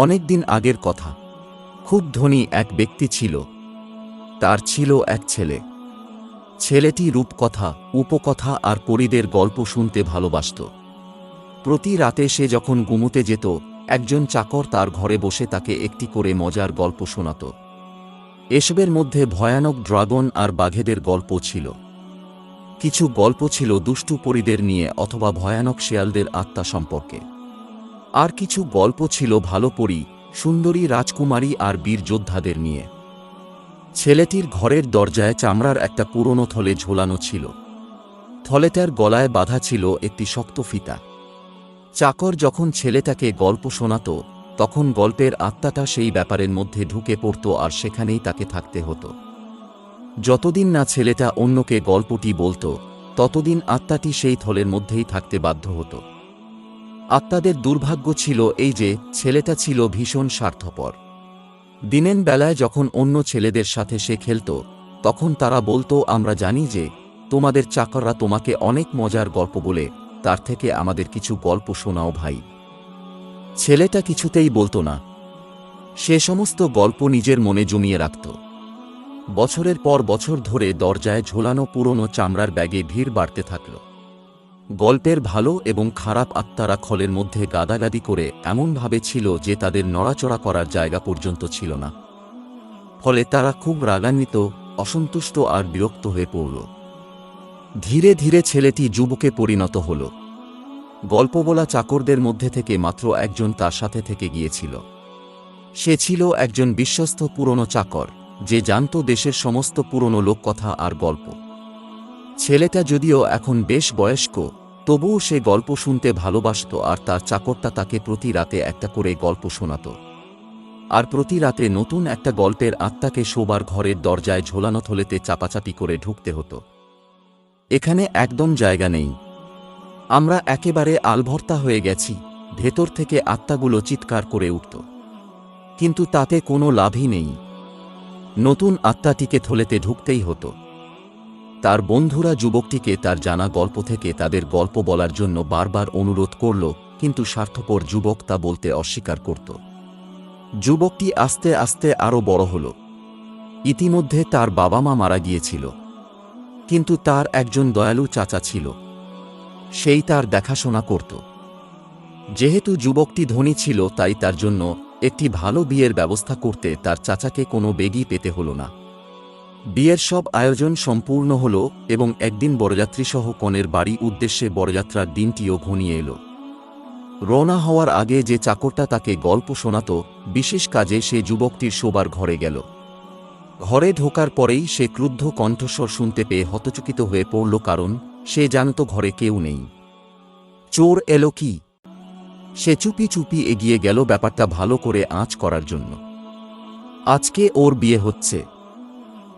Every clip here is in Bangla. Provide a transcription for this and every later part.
অনেক দিন আগের কথা। খুব ধনী এক ব্যক্তি ছিল। তার ছিল এক ছেলে। ছেলেটি রূপকথা, উপকথা আর পরীদের গল্প শুনতে ভালোবাসত। প্রতি রাতে সে যখন ঘুমুতে যেত, একজন চাকর তার ঘরে বসে তাকে একটি করে মজার গল্প শোনাত। এসবের মধ্যে ভয়ানক ড্রাগন আর বাঘেদের গল্প ছিল। কিছু গল্প ছিল দুষ্টু পরীদের নিয়ে অথবা ভয়ানক শেয়ালদের আত্মা সম্পর্কে। আর কিছু গল্প ছিল ভালো পরী সুন্দরী রাজকুমারী আর বীর যোদ্ধাদের নিয়ে। ছেলেটির ঘরের দরজায় চামড়ার একটা পুরনো থলে ঝোলানো ছিল। থলেটার গলায় বাঁধা ছিল একটি শক্ত ফিতা। চাকর যখন ছেলেটাকে গল্প শোনাত, তখন গল্পের আত্মাটা সেই ব্যাপারের মধ্যে ঢুকে পড়ত আর সেখানেই তাকে থাকতে হতো। যতদিন না ছেলেটা অন্যকে গল্পটি বলতো, ততদিন আত্মাটি সেই থলের মধ্যেই থাকতে বাধ্য হতো। আত্মাদের দুর্ভাগ্য ছিল এই যে, ছেলেটা ছিল ভীষণ স্বার্থপর। দিনের বেলায় যখন অন্য ছেলেদের সাথে সে খেলত, তখন তারা বলতো, আমরা জানি যে, তোমাদের চাকররা তোমাকে অনেক মজার গল্প বলে, তার থেকে আমাদের কিছু গল্প শোনাও ভাই। ছেলেটা কিছুতেই বলতো না। সে সমস্ত গল্প নিজের মনে জমিয়ে রাখত। বছরের পর বছর ধরে দরজায় ঝোলানো পুরনো চামড়ার ব্যাগে ভিড় বাড়তে থাকল। গল্পের ভালো এবং খারাপ আত্মারা খলের মধ্যে গাদাগাদি করে এমনভাবে ছিল যে তাদের নড়াচড়া করার জায়গা পর্যন্ত ছিল না। ফলে তারা খুব রাগান্বিত, অসন্তুষ্ট আর বিরক্ত হয়ে পড়ল। ধীরে ধীরে ছেলেটি যুবকে পরিণত হল। গল্প বলা চাকরদের মধ্যে থেকে মাত্র একজন তার সাথে থেকে গিয়েছিল। সে ছিল একজন বিশ্বস্ত পুরনো চাকর, যে জানত দেশের সমস্ত পুরনো লোককথা আর গল্প। ছেলেটা যদিও এখন বেশ বয়স্ক তবুও সে গল্প শুনতে ভালোবাসত আর তার চাকরটা তাকে প্রতি রাতে একটা করে গল্প শোনাত। আর প্রতি রাতে নতুন একটা গল্পের আত্মাকে শোবার ঘরের দরজায় ঝোলানো থলেতে চাপাচাপি করে ঢুকতে হতো। এখানে একদম জায়গা নেই। আমরা একেবারে আলভর্তা হয়ে গেছি, ভেতর থেকে আত্মাগুলো চিৎকার করে উঠত। কিন্তু তাতে কোনো লাভই নেই। নতুন আত্মাটিকে থলেতে ঢুকতেই হতো। তার বন্ধুরা যুবকটিকে তার জানা গল্প থেকে তাদের গল্প বলার জন্য বারবার অনুরোধ করল, কিন্তু স্বার্থপর যুবক তা বলতে অস্বীকার করত। যুবকটি আস্তে আস্তে আরও বড় হল। ইতিমধ্যে তার বাবা মা মারা গিয়েছিল। কিন্তু তার একজন দয়ালু চাচা ছিল। সেই তার দেখাশোনা করত। যেহেতু যুবকটি ধনী ছিল, তাই তার জন্য একটি ভালো বিয়ের ব্যবস্থা করতে তার চাচাকে কোনো বেগই পেতে হল না। বিয়ের সব আয়োজন সম্পূর্ণ হল এবং একদিন বরযাত্রীসহ কনের বাড়ি উদ্দেশ্যে বরযাত্রার দিনটিও ঘনিয়ে এলো। রওনা হওয়ার আগে যে চাকরটা তাকে গল্প শোনাত, বিশেষ কাজে সে যুবকটির শোবার ঘরে গেল। ঘরে ঢোকার পরেই সে ক্রুদ্ধ কণ্ঠস্বর শুনতে পেয়ে হতচকিত হয়ে পড়ল কারণ, সে জানত ঘরে কেউ নেই। চোর এলো কি? সে চুপি চুপি এগিয়ে গেল ব্যাপারটা ভালো করে আঁচ করার জন্য। আজকে ওর বিয়ে হচ্ছে।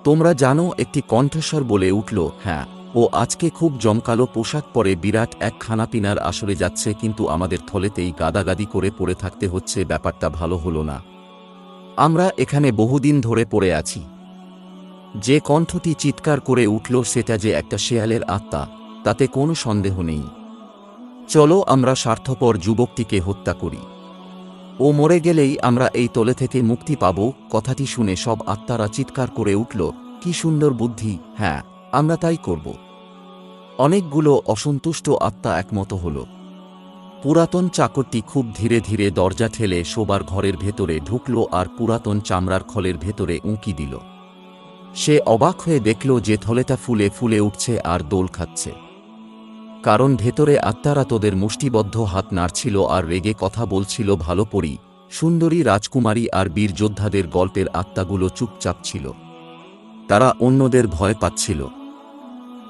তোমরা জানো একটি কণ্ঠস্বর বলে উঠল হ্যাঁ ও আজকে খুব জমকালো পোশাক পরে বিরাট এক খানাপিনার আসরে যাচ্ছে, কিন্তু আমাদের থলেতেই গাদাগাদি করে পড়ে থাকতে হচ্ছে, ব্যাপারটা ভালো হলো না। আমরা এখানে বহুদিন ধরে পড়ে আছি। যে কণ্ঠটি চিৎকার করে উঠল, সেটা যে একটা শেয়ালের আত্মা, তাতে কোনো সন্দেহ নেই। চলো আমরা স্বার্থপর যুবকটিকে হত্যা করি। ও মরে গেলেই আমরা এই তলে থেকে মুক্তি পাব। কথাটি শুনে সব আত্মারা চিৎকার করে উঠল, কি সুন্দর বুদ্ধি হ্যাঁ আমরা তাই করব। অনেকগুলো অসন্তুষ্ট আত্মা একমত হল। পুরাতন চাকরটি খুব ধীরে ধীরে দরজা ঠেলে শোবার ঘরের ভেতরে ঢুকল আর পুরাতন চামড়ার খলের ভেতরে উঁকি দিল। সে অবাক হয়ে দেখল যে থলেটা ফুলে ফুলে উঠছে আর দোল খাচ্ছে। কারণ ভেতরে আত্মারা তোদের মুষ্টিবদ্ধ হাত নাড়ছিল আর রেগে কথা বলছিল ভালো পড়ি। সুন্দরী রাজকুমারী আর বীর যোদ্ধাদের গল্পের আত্মাগুলো চুপচাপ ছিল। তারা অন্যদের ভয় পাচ্ছিল।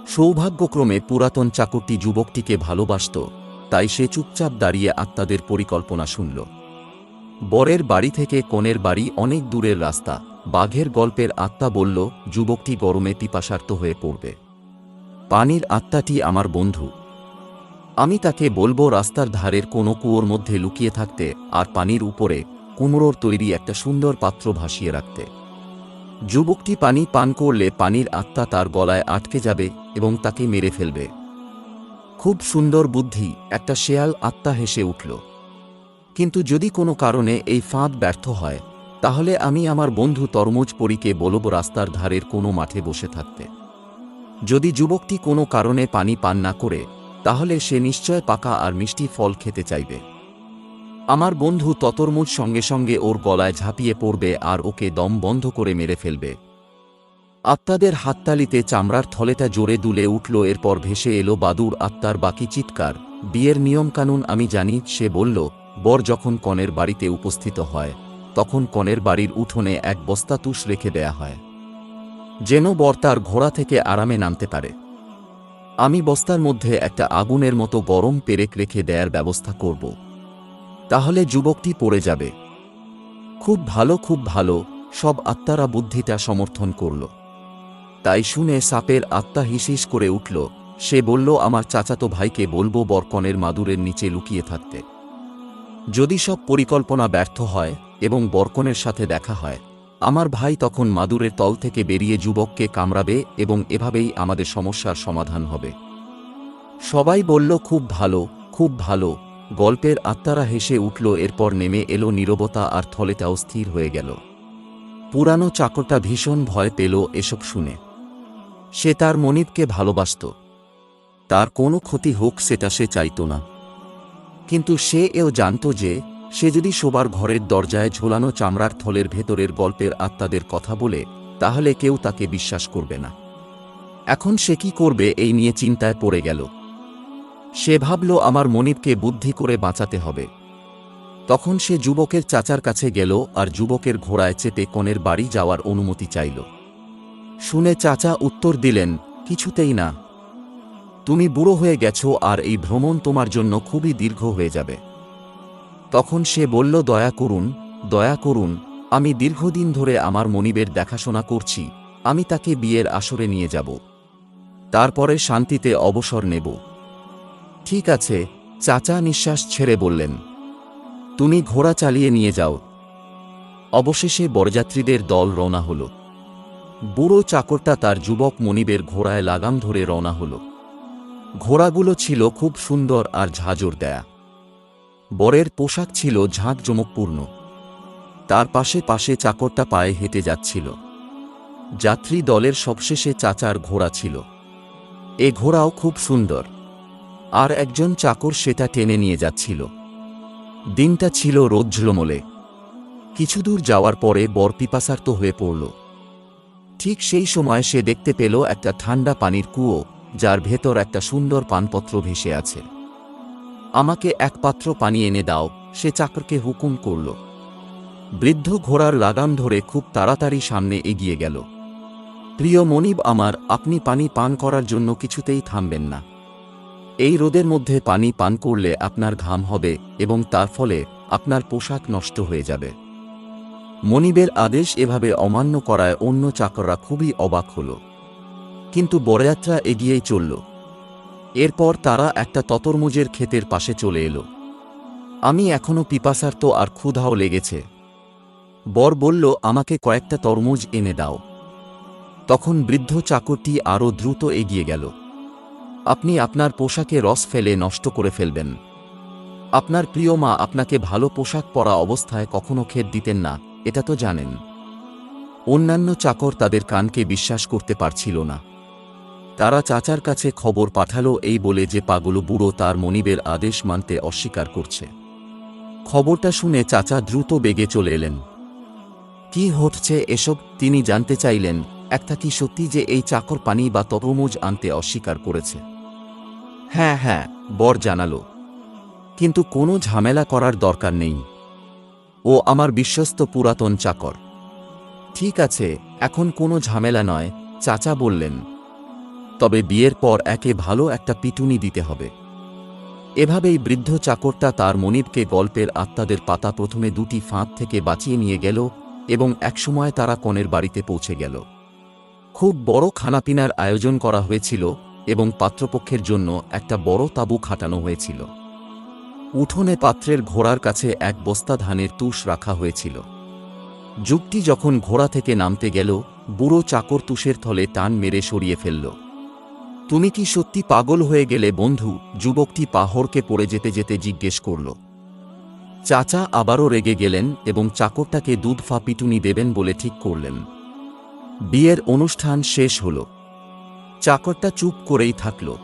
সৌভাগ্যক্রমে পুরাতন চাকরটি যুবকটিকে ভালোবাসত, তাই সে চুপচাপ দাঁড়িয়ে আত্মাদের পরিকল্পনা শুনল। বরের বাড়ি থেকে কনের বাড়ি অনেক দূরের রাস্তা। বাঘের গল্পের আত্মা বলল, যুবকটি গরমে পিপাসার্ত হয়ে পড়বে। পানির আত্মাটি আমার বন্ধু। আমি তাকে বলব রাস্তার ধারের কোনো কুয়োর মধ্যে লুকিয়ে থাকতে আর পানির উপরে কুমড়োর তৈরি একটা সুন্দর পাত্র ভাসিয়ে রাখতে। যুবকটি পানি পান করলে পানির আত্মা তার গলায় আটকে যাবে এবং তাকে মেরে ফেলবে। খুব সুন্দর বুদ্ধি, একটা শেয়াল আত্মা হেসে উঠল। কিন্তু যদি কোনো কারণে এই ফাঁদ ব্যর্থ হয়, তাহলে আমি আমার বন্ধু তরমুজ পরীকে বলব রাস্তার ধারের কোনো মাঠে বসে থাকতে। যদি যুবকটি কোনো কারণে পানি পান না করে তাহলে সে নিশ্চয় পাকা আর মিষ্টি ফল খেতে চাইবে। আমার বন্ধু ততরমুজ সঙ্গে সঙ্গে ওর গলায় ঝাঁপিয়ে পড়বে আর ওকে দম বন্ধ করে মেরে ফেলবে। আত্মাদের হাততালিতে চামড়ার থলেটা জোরে দুলে উঠল, এরপর ভেসে এলো বাদুর আত্মার বাকি চিৎকার। বিয়ের নিয়মকানুন আমি জানি, সে বলল, বর যখন কনের বাড়িতে উপস্থিত হয়, তখন কনের বাড়ির উঠোনে এক বস্তা তুষ রেখে দেয়া হয়। যেন বর তার ঘোড়া থেকে আরামে নামতে পারে। আমি বস্তার মধ্যে একটা আগুনের মতো গরম পেরেক রেখে দেয়ার ব্যবস্থা করব। তাহলে যুবকটি পড়ে যাবে। খুব ভালো খুব ভালো, সব আত্মারা বুদ্ধিটা সমর্থন করল। তাই শুনে সাপের আত্মা হিসিস করে উঠল। সে বলল, আমার চাচাতো ভাইকে বলব বরকনের মাদুরের নিচে লুকিয়ে থাকতে। যদি সব পরিকল্পনা ব্যর্থ হয় এবং বরকনের সাথে দেখা হয় আমার ভাই তখন মাদুরের তল থেকে বেরিয়ে যুবককে কামড়াবে এবং এভাবেই আমাদের সমস্যার সমাধান হবে। সবাই বলল, খুব ভালো খুব ভালো। গল্পের আত্মারা হেসে উঠল, এরপর নেমে এলো নীরবতা আর থলেটাও স্থির হয়ে গেল। পুরানো চাকরটা ভীষণ ভয় পেল এসব শুনে। সে তার মনিবকে ভালোবাসত। তার কোনো ক্ষতি হোক সেটা সে চাইত না। কিন্তু সে এও জানত যে সে যদি শোবার ঘরের দরজায় ঝোলানো চামড়ার থলের ভেতরের গল্পের আত্মাদের কথা বলে, তাহলে কেউ তাকে বিশ্বাস করবে না। এখন সে কি করবে এই নিয়ে চিন্তায় পড়ে গেল। সে ভাবল, আমার মনিবকে বুদ্ধি করে বাঁচাতে হবে। তখন সে যুবকের চাচার কাছে গেল আর যুবকের ঘোড়ায় চেপে কনের বাড়ি যাওয়ার অনুমতি চাইল। শুনে চাচা উত্তর দিলেন, কিছুতেই না। তুমি বুড়ো হয়ে গেছো আর এই ভ্রমণ তোমার জন্য খুবই দীর্ঘ হয়ে যাবে। তখন সে বলল, দয়া করুন দয়া করুন, আমি দীর্ঘদিন ধরে আমার মনিবের দেখাশোনা করছি, আমি তাকে বিয়ের আসরে নিয়ে যাব। তারপরে শান্তিতে অবসর নেব। ঠিক আছে, চাচা নিঃশ্বাস ছেড়ে বললেন, তুমি ঘোড়া চালিয়ে নিয়ে যাও। অবশেষে বরযাত্রীদের দল রওনা হল। বুড়ো চাকরটা তার যুবক মনিবের ঘোড়ায় লাগাম ধরে রওনা হল। ঘোড়াগুলো ছিল খুব সুন্দর আর ঝাঁজর দেয়া। বরের পোশাক ছিল ঝাঁকজমকপূর্ণ। তার পাশে পাশে চাকরটা পায়ে হেঁটে যাচ্ছিল। যাত্রী দলের সবশেষে চাচার ঘোড়া ছিল। এ ঘোড়াও খুব সুন্দর। আর একজন চাকর সেটা টেনে নিয়ে যাচ্ছিল। দিনটা ছিল রোজ্জলমলে কিছুদূর যাওয়ার পরে বর পিপাসার্ত হয়ে পড়ল। ঠিক সেই সময় সে দেখতে পেল একটা ঠান্ডা পানির কুয়ো, যার ভেতর একটা সুন্দর পানপত্র ভেসে আছে। আমাকে এক পাত্র পানি এনে দাও, সে চাকরকে হুকুম করল। বৃদ্ধ ঘোড়ার লাগাম ধরে খুব তাড়াতাড়ি সামনে এগিয়ে গেল। প্রিয় মনিব আমার, আপনি পানি পান করার জন্য কিছুতেই থামবেন না। এই রোদের মধ্যে পানি পান করলে আপনার ঘাম হবে এবং তার ফলে আপনার পোশাক নষ্ট হয়ে যাবে। মনিবের আদেশ এভাবে অমান্য করায় অন্য চাকররা খুবই অবাক হল। কিন্তু বরযাত্রা এগিয়েই চলল। এরপর তারা একটা ততরমুজের ক্ষেতের পাশে চলে এলো। আমি এখনও পিপাসার্ত আর ক্ষুধাও লেগেছে। বর বলল, আমাকে কয়েকটা তরমুজ এনে দাও। তখন বৃদ্ধ চাকরটি আরও দ্রুত এগিয়ে গেল। আপনি আপনার পোশাকে রস ফেলে নষ্ট করে ফেলবেন। আপনার প্রিয় মা আপনাকে ভালো পোশাক পরা অবস্থায় কখনো খেত দিতেন না, এটা তো জানেন। অন্যান্য চাকর তাদের কানকে বিশ্বাস করতে পারছিল না। তারা চাচার কাছে খবর পাঠালো এই বলে যে পাগল বুড়ো তার মনিবের আদেশ মানতে অস্বীকার করছে। খবরটা শুনে চাচা দ্রুত বেগে চলে এলেন। কি হচ্ছে এসব? তিনি জানতে চাইলেন, একটা কি সত্যি যে এই চাকর পানি বা তরমুজ আনতে অস্বীকার করেছে? হ্যাঁ হ্যাঁ বর জানালো। কিন্তু কোনো ঝামেলা করার দরকার নেই। ও আমার বিশ্বস্ত পুরাতন চাকর। ঠিক আছে, এখন কোনো ঝামেলা নয়, চাচা বললেন। তবে বিয়ের পর একে ভালো একটা পিটুনি দিতে হবে। এভাবেই বৃদ্ধ চাকরটা তার মনিবকে গল্পের আত্মাদের পাতা প্রথমে দুটি ফাঁদ থেকে বাঁচিয়ে নিয়ে গেল এবং একসময় তারা কনের বাড়িতে পৌঁছে গেল। খুব বড় খানাপিনার আয়োজন করা হয়েছিল এবং পাত্রপক্ষের জন্য একটা বড় তাঁবু খাটানো হয়েছিল। উঠোনে পাত্রের ঘোড়ার কাছে এক বস্তা ধানের তুষ রাখা হয়েছিল। যুগটি যখন ঘোড়া থেকে নামতে গেল, বুড়ো চাকর তুষের থলে টান মেরে সরিয়ে ফেলল। তুমি কি সত্যি পাগল হয়ে গেলে বন্ধু? যুবকটি পাহড়কে পড়ে যেতে যেতে জিজ্ঞেস করল। চাচা আবারও রেগে গেলেন এবং চাকরটাকে দুধ ফা পিটুনি দেবেন বলে ঠিক করলেন। বিয়ের অনুষ্ঠান শেষ হল। চাকরটা চুপ করেই থাকল।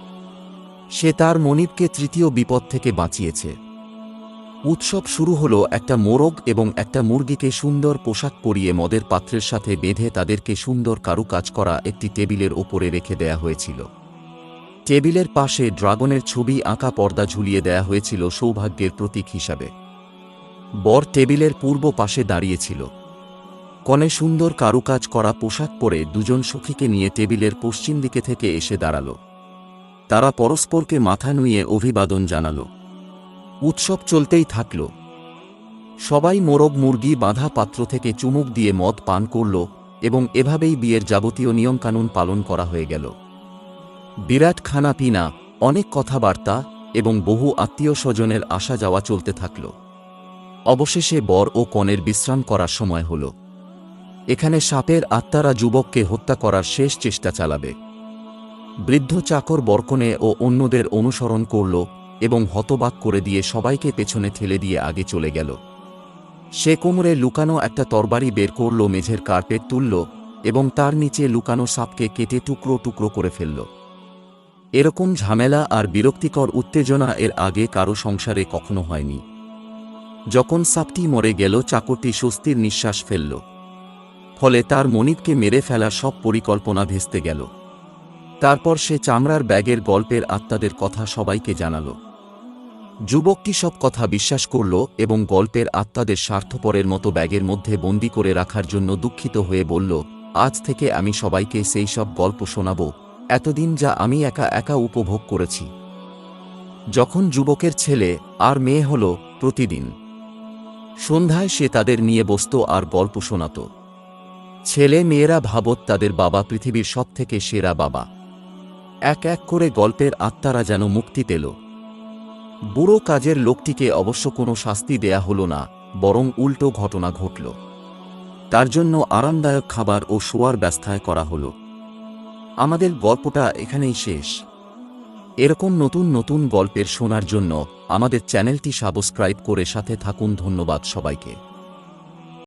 সে তার মনিবকে তৃতীয় বিপদ থেকে বাঁচিয়েছে। উৎসব শুরু হলো একটা মোরগ এবং একটা মুরগিকে সুন্দর পোশাক পরিয়ে মদের পাত্রের সাথে বেঁধে তাদেরকে সুন্দর কারুকাজ করা একটি টেবিলের ওপরে রেখে দেয়া হয়েছিল। টেবিলের পাশে ড্রাগনের ছবি আঁকা পর্দা ঝুলিয়ে দেয়া হয়েছিল সৌভাগ্যের প্রতীক হিসাবে। বর টেবিলের পূর্ব পাশে দাঁড়িয়েছিল। কনে সুন্দর কারুকাজ করা পোশাক পরে দুজন সখীকে নিয়ে টেবিলের পশ্চিম দিকে থেকে এসে দাঁড়াল। তারা পরস্পরকে মাথা নুয়ে অভিবাদন জানাল। উৎসব চলতেই থাকল। সবাই মোরগ মুরগি বাঁধা পাত্র থেকে চুমুক দিয়ে মদ পান করল এবং এভাবেই বিয়ের যাবতীয় নিয়মকানুন পালন করা হয়ে গেল। বিরাট খানা পিনা অনেক কথাবার্তা এবং বহু আত্মীয় স্বজনের আসা যাওয়া চলতে থাকল। অবশেষে বর ও কনের বিশ্রাম করার সময় হল। এখানে সাপের আত্মারা যুবককে হত্যা করার শেষ চেষ্টা চালাবে। বৃদ্ধ চাকর বরকনে ও অন্যদের অনুসরণ করল এবং হতবাক করে দিয়ে সবাইকে পেছনে ঠেলে দিয়ে আগে চলে গেল। সে কোমরে লুকানো একটা তরবারি বের করল, মেঝের কার্পেট তুলল এবং তার নিচে লুকানো সাপকে কেটে টুকরো টুকরো করে ফেলল। এরকম ঝামেলা আর বিরক্তিকর উত্তেজনা এর আগে কারও সংসারে কখনো হয়নি। যখন সাপটি মরে গেল, চাকরটি স্বস্তির নিঃশ্বাস ফেলল। ফলে তার মনিবকে মেরে ফেলার সব পরিকল্পনা ভেস্তে গেল। তারপর সে চামড়ার ব্যাগের গল্পের আত্মাদের কথা সবাইকে জানাল। যুবকটি সব কথা বিশ্বাস করল এবং গল্পের আত্মাদের স্বার্থপরের মতো ব্যাগের মধ্যে বন্দি করে রাখার জন্য দুঃখিত হয়ে বলল, আজ থেকে আমি সবাইকে সেই সব গল্প শোনাব এতদিন যা আমি একা একা উপভোগ করেছি। যখন যুবকের ছেলে আর মেয়ে হল প্রতিদিন। সন্ধ্যায় সে তাদের নিয়ে বসত আর গল্প শোনাত। ছেলে মেয়েরা ভাবত তাদের বাবা পৃথিবীর সবথেকে সেরা বাবা। এক এক করে গল্পের আত্মারা যেন মুক্তি পেল। বুড়ো কাজের লোকটিকে অবশ্য কোনো শাস্তি দেয়া হল না, বরং উল্টো ঘটনা ঘটল। তার জন্য আরামদায়ক খাবার ও শোয়ার ব্যবস্থায় করা হল। আমাদের গল্পটা এখানেই শেষ। এরকম নতুন নতুন গল্পের শোনার জন্য আমাদের চ্যানেলটি সাবস্ক্রাইব করে সাথে থাকুন। ধন্যবাদ সবাইকে।